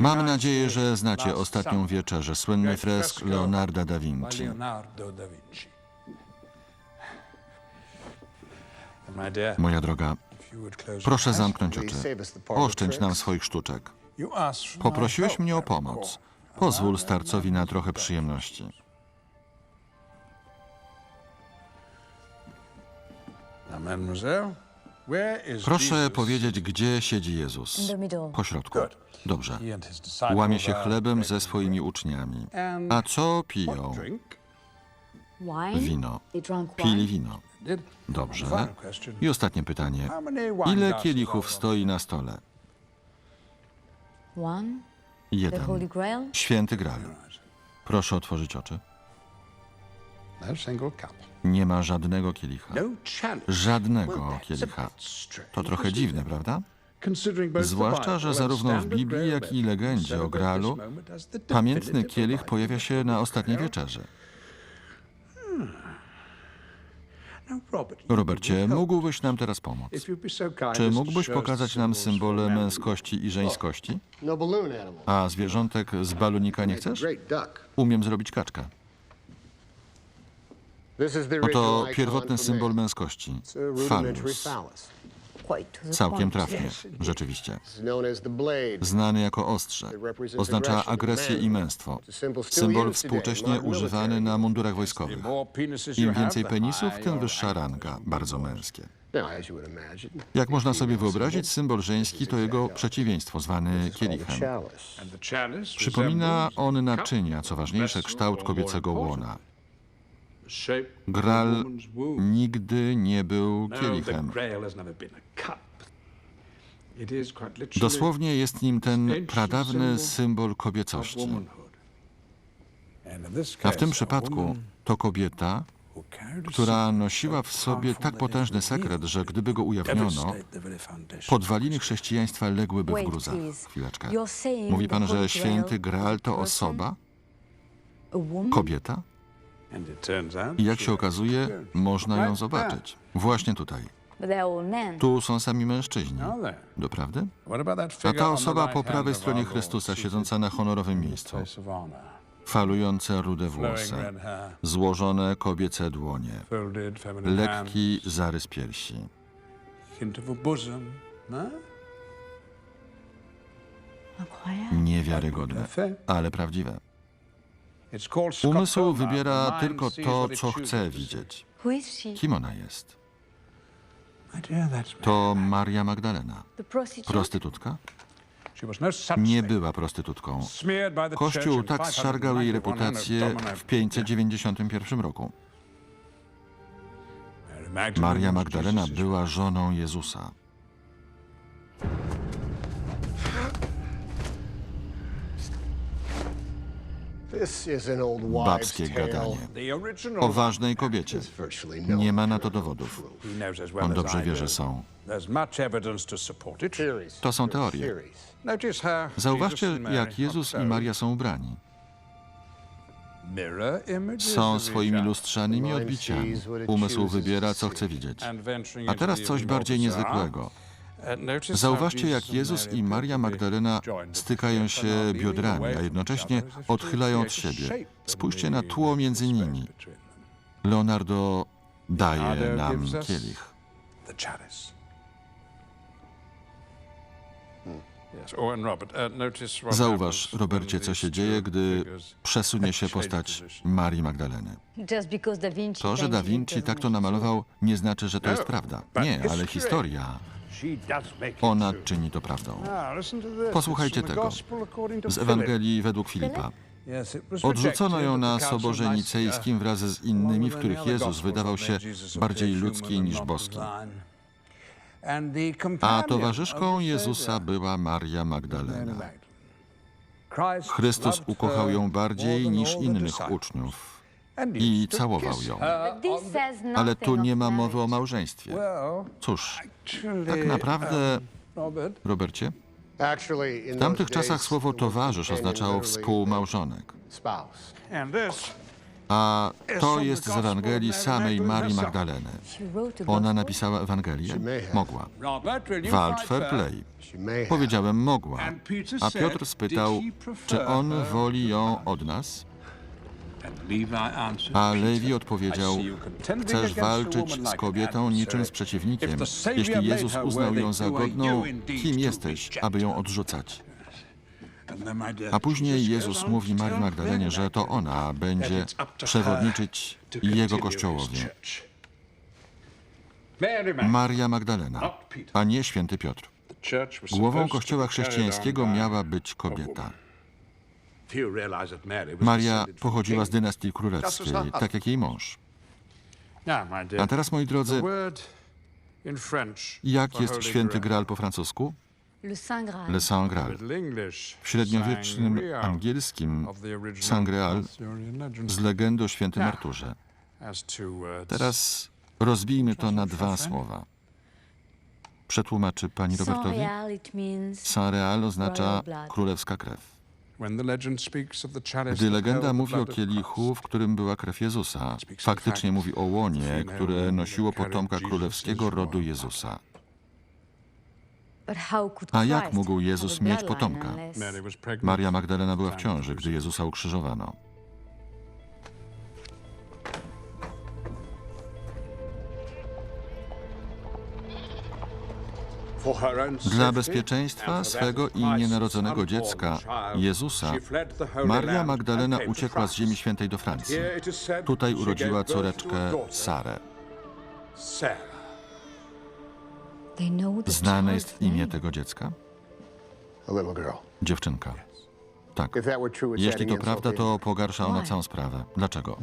Mam nadzieję, że znacie ostatnią wieczerzę, słynny fresk Leonarda da Vinci. Leonardo da Vinci. My dear, Moja droga, proszę zamknąć oczy. Oszczędź nam swoich sztuczek. Poprosiłeś mnie o pomoc. Pozwól starcowi na trochę przyjemności. Mademoiselle, Proszę powiedzieć, gdzie siedzi Jezus? Po środku. Dobrze. Łamie się chlebem ze swoimi uczniami. A co piją? Wino. Pili wino. Dobrze. I ostatnie pytanie. Ile kielichów stoi na stole? Jeden. Święty Graal. Proszę otworzyć oczy. No. Nie ma żadnego kielicha. No. Żadnego kielicha. To trochę dziwne, prawda? Zwłaszcza, że zarówno w Biblii, jak i legendzie o the pamiętny kielich pojawia się na ostatniej Robert, you Robercie, mógłbyś nam teraz pomóc. Czy mógłbyś pokazać nam symbole męskości i żeńskości? No. A zwierzątek z balonika nie chcesz? Umiem zrobić kaczkę. Oto pierwotny symbol męskości. Phallus. Całkiem trafnie, rzeczywiście. Znany jako ostrze. Oznacza agresję i męstwo. Symbol współcześnie używany na mundurach wojskowych. Im więcej penisów, tym wyższa ranga. Bardzo męskie. Jak można sobie wyobrazić, symbol żeński to jego przeciwieństwo, zwany kielichem. Przypomina on naczynia, co ważniejsze, kształt kobiecego łona. Womb. nigdy nie był kielichem. Dosłownie jest nim ten pradawny symbol kobiecości. A w tym przypadku to kobieta, która nosiła w so sobie tak potężny sekret, że gdyby go ujawniono, podwaliny chrześcijaństwa ległyby w gruzach. Chwileczkę. Mówi pan, że święty Grail Graal to osoba, kobieta? I jak się okazuje, można ją zobaczyć. Właśnie tutaj. Tu są sami mężczyźni. Doprawdy? A ta osoba po prawej stronie Chrystusa, siedząca na honorowym miejscu, falujące rude włosy, złożone kobiece dłonie, lekki zarys piersi. Niewiarygodne, ale prawdziwe. Umysł wybiera tylko to, co chce widzieć. Kim ona jest? To Maria Magdalena. Prostytutka? No Nie była prostytutką. Kościół tak zszargał jej 591 reputację w 591 roku. Maria Magdalena była żoną Jezusa. Babskie gadanie. O ważnej kobiecie. Nie ma na to dowodów. He knows as well On as dobrze I wie, że są. There's much evidence to support it. theories. To są teorie. theories. Notice how Zauważcie, Jesus and Mary jak Jezus are i Maria są ubrani. mirror images Są swoimi lustrzanymi odbiciami. Umysł wybiera, co chce widzieć. And venturing A into teraz the coś bardziej niezwykłego. Zauważcie, jak Jezus i Maria Magdalena stykają się biodrami, a jednocześnie odchylają od siebie. Spójrzcie na tło między nimi. Leonardo daje nam kielich. Zauważ, happens Robercie, co się dzieje, gdy przesunie się postać. Marii Magdaleny. To, że Da Vinci tak to namalował, nie znaczy, że to jest No, prawda. Nie, ale historia, ona czyni to prawdą. Ah. Posłuchajcie tego. Z. Ewangelii według Filipa. Odrzucono ją na Soborze Nicejskim wraz z innymi, w których Jezus wydawał się bardziej ludzki niż boski. A towarzyszką Jezusa była Maria Magdalena. Chrystus ukochał ją bardziej niż innych uczniów i całował ją. Ale tu nie ma mowy o małżeństwie. Cóż, tak naprawdę, Robert, Robercie, w tamtych czasach słowo towarzysz oznaczało współmałżonek. A to jest z Ewangelii samej Marii Magdaleny. Ona napisała Ewangelię? Mogła. Walt fair play. Powiedziałem mogła. A Piotr spytał, "Did he prefer czy on woli ją od nas? A Lewi "Peter, odpowiedział, chcesz walczyć z kobietą niczym z przeciwnikiem. Jeśli Jezus uznał ją za godną, kim jesteś, aby ją her?" odrzucać? A później Jezus mówi Marii Magdalenie, że to ona będzie przewodniczyć Jego Kościołowi. Maria Magdalena, a nie święty Piotr. Głową Kościoła chrześcijańskiego miała być kobieta. Maria pochodziła z dynastii królewskiej, tak jak jej mąż. A teraz, moi drodzy, jak jest święty. Graal po francusku? Le Saint Graal. W średniowiecznym angielskim Saint Graal z legendy o świętym Arturze. Two words. Teraz rozbijmy to na dwa słowa. Przetłumaczy pani Robertowi? Saint Real oznacza królewska krew. Gdy legenda mówi o kielichu, w którym była krew Jezusa, faktycznie mówi o łonie, które nosiło potomka królewskiego rodu Jezusa. A jak mógł Jezus mieć potomka? Maria Magdalena była w ciąży, gdy Jezusa ukrzyżowano. Dla bezpieczeństwa swego i nienarodzonego dziecka, Jezusa, Maria Magdalena uciekła z. Ziemi Świętej do Francji. Tutaj urodziła córeczkę Sarę. Znane jest imię tego dziecka? Dziewczynka. Tak. Jeśli to prawda, to pogarsza ona całą sprawę. Dlaczego?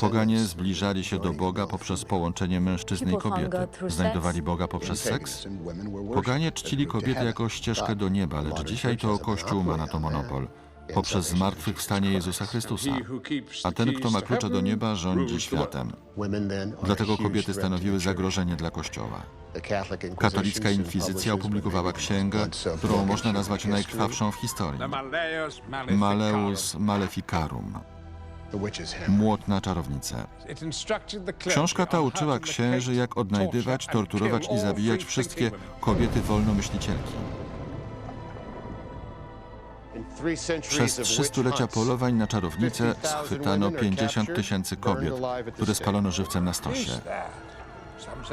Poganie zbliżali się do Boga poprzez połączenie mężczyzny i kobiety. Znajdowali Boga poprzez seks. Poganie czcili kobiety jako ścieżkę do nieba, lecz dzisiaj to Kościół ma na to monopol. Poprzez zmartwychwstanie Jezusa Chrystusa. A ten, kto ma klucze do nieba, rządzi światem. Dlatego kobiety stanowiły zagrożenie dla Kościoła. Katolicka inkwizycja opublikowała księgę, którą można nazwać najkrwawszą w historii. Maleus Maleficarum. Młot na czarownicę. Książka ta uczyła księży, jak odnajdywać, torturować i zabijać wszystkie kobiety wolnomyślicielki. Przez trzy stulecia polowań na czarownicę 50,000 schwytano women are 50 captured, tysięcy kobiet, które spalono żywcem na stosie.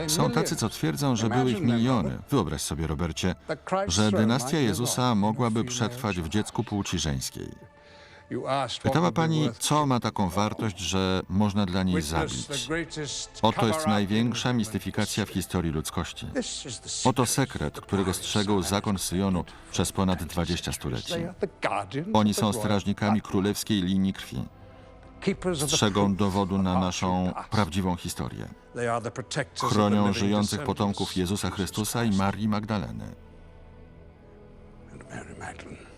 Są tacy, co twierdzą, że były ich miliony. Wyobraź sobie, Robercie, że dynastia Jezusa mogłaby przetrwać w dziecku płci żeńskiej. Pytała pani, co ma taką wartość, że można dla niej zabić. Oto jest największa mistyfikacja w historii ludzkości. Oto sekret, którego strzegł zakon Syjonu przez ponad 20 stuleci. Oni są strażnikami królewskiej linii krwi. Strzegą dowodu na naszą prawdziwą historię. Chronią żyjących potomków Jezusa Chrystusa i Marii Magdaleny. Mary Magdalene.